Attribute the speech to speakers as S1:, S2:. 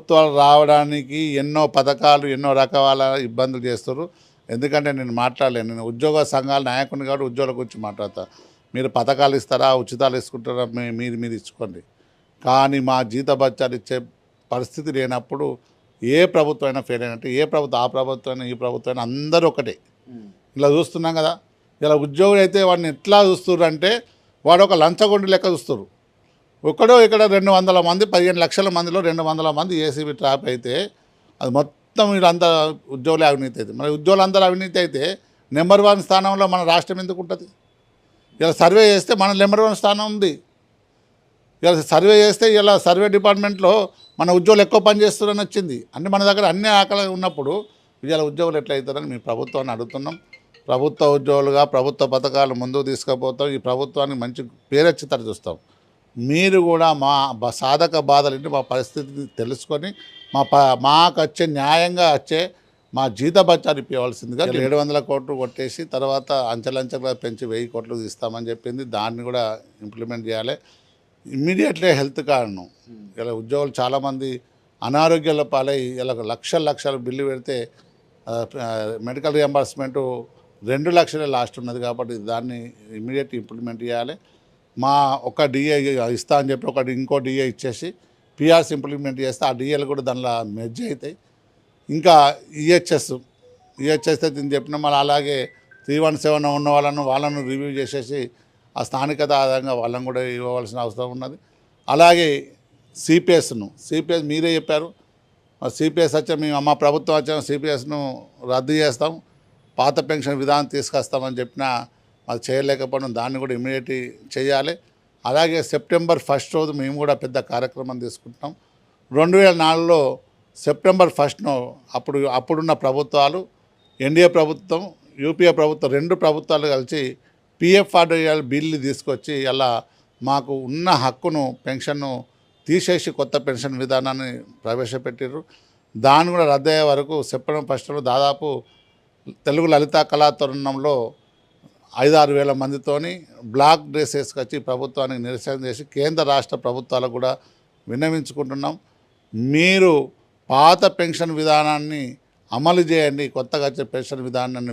S1: ప్రభుత్వాలు రావడానికి ఎన్నో పథకాలు ఎన్నో రకాల ఇబ్బందులు చేస్తారు ఎందుకంటే నేను మాట్లాడలేను. నేను ఉద్యోగ సంఘాల నాయకుని కాబట్టి ఉద్యోగాల గురించి మాట్లాడతా. మీరు పథకాలు ఇస్తారా ఉచితాలు ఇసుకుంటారా? మీ- మీరు మీరు ఇచ్చుకోండి. కానీ మా జీత బత్యాలు ఇచ్చే పరిస్థితి లేనప్పుడు ఏ ప్రభుత్వం అయినా ఫెయిల్ అయినట్టు ఏ ప్రభుత్వం ఆ ప్రభుత్వం అయినా ఈ ప్రభుత్వం అయినా అందరూ ఒకటే. ఇలా చూస్తున్నాం కదా. ఇలా ఉద్యోగులు అయితే వాడిని ఎట్లా చూస్తున్నారు అంటే వాడు ఒక లంచగొండి లెక్క చూస్తారు ఒక్కడో ఇక్కడ రెండు వందల మంది పదిహేను లక్షల మందిలో రెండు వందల మంది ఏసీబీ ట్రాప్ అయితే అది మొత్తం వీళ్ళంతా ఉద్యోగులే అవినీతి అయితే. మరి ఉద్యోగులందరూ అవినీతి అయితే నెంబర్ వన్ స్థానంలో మన రాష్ట్రం ఎందుకు ఉంటుంది? ఇలా సర్వే చేస్తే మన నెంబర్ వన్ స్థానం ఉంది. ఇలా సర్వే చేస్తే ఇలా సర్వే డిపార్ట్మెంట్లో మన ఉద్యోగులు ఎక్కువ పని వచ్చింది. అన్ని మన దగ్గర అన్ని ఆకలి ఉన్నప్పుడు ఇలా ఉద్యోగులు ఎట్లయితారని అవుతారని మీ ప్రభుత్వాన్ని అడుగుతున్నాం. ప్రభుత్వ ఉద్యోగులుగా ప్రభుత్వ పథకాలు ముందుకు తీసుకుపోతాం. ఈ ప్రభుత్వానికి మంచి పేరెచ్చితర చూస్తాం. మీరు కూడా మా సాధక బాధలు మా పరిస్థితిని తెలుసుకొని మా ప మాకు వచ్చే న్యాయంగా వచ్చే మా జీత బచ్చాలు ఇప్పవలసిందిగా ఏడు వందల కోట్లు కొట్టేసి తర్వాత అంచెలంచెలుగా పెంచి వెయ్యి కోట్లు ఇస్తామని చెప్పింది. దాన్ని కూడా ఇంప్లిమెంట్ చేయాలి. ఇమ్మీడియట్లీ హెల్త్ కార్డును. ఇలా ఉద్యోగులు చాలామంది అనారోగ్యాల పాలై ఇలా లక్షల లక్షల బిల్లు పెడితే మెడికల్ రియంబర్స్మెంట్ రెండు లక్షలే లాస్ట్ ఉన్నది కాబట్టి దాన్ని ఇమ్మీడియట్ ఇంప్లిమెంట్ చేయాలి. మా ఒక డిఏ ఇస్తా అని చెప్పి ఒకటి ఇంకో డిఏ ఇచ్చేసి పిఆర్స్ ఇంప్లిమెంట్ చేస్తే ఆ డిఏలు కూడా దానిలో మెర్జ్ అవుతాయి ఇంకా ఈహెచ్ఎస్ ఈహెచ్ఎస్ అయితే చెప్పిన మళ్ళీ అలాగే త్రీ వన్ సెవెన్ ఉన్న వాళ్ళను వాళ్ళను రివ్యూ చేసేసి ఆ స్థానికత ఆధారంగా వాళ్ళని కూడా ఇవ్వవలసిన అవసరం ఉన్నది. అలాగే సిపిఎస్ను సిపిఎస్ మీరే చెప్పారు. సిపిఎస్ వచ్చా మేము మా ప్రభుత్వం వచ్చాము సిపిఎస్ను రద్దు చేస్తాం. పాత పెన్షన్ విధానం తీసుకొస్తామని చెప్పినా అది చేయలేకపోవడం దాన్ని కూడా ఇమీడియట్ చేయాలి. అలాగే సెప్టెంబర్ ఫస్ట్ రోజు మేము కూడా పెద్ద కార్యక్రమం తీసుకుంటాం. రెండు వేల నాలుగులో సెప్టెంబర్ ఫస్ట్ను అప్పుడు అప్పుడున్న ప్రభుత్వాలు ఎన్డీఏ ప్రభుత్వం యూపీఏ ప్రభుత్వం రెండు ప్రభుత్వాలు కలిసి పిఎఫ్ఆర్డీఎల్ బిల్లు తీసుకొచ్చి అలా మాకు ఉన్న హక్కును పెన్షన్ను తీసేసి కొత్త పెన్షన్ విధానాన్ని ప్రవేశపెట్టారు దాన్ని కూడా రద్దయ్యే వరకు సెప్టెంబర్ ఫస్ట్లో దాదాపు తెలుగు లలితా కళా తరుణంలో ఐదారు వేల మందితోని బ్లాక్ డ్రెస్ వేసుకొచ్చి ప్రభుత్వానికి నిరసన చేసి కేంద్ర రాష్ట్ర ప్రభుత్వాలకు కూడా విన్నవించుకుంటున్నాం. మీరు పాత పెన్షన్ విధానాన్ని అమలు చేయండి కొత్తగా వచ్చే పెన్షన్ విధానాన్ని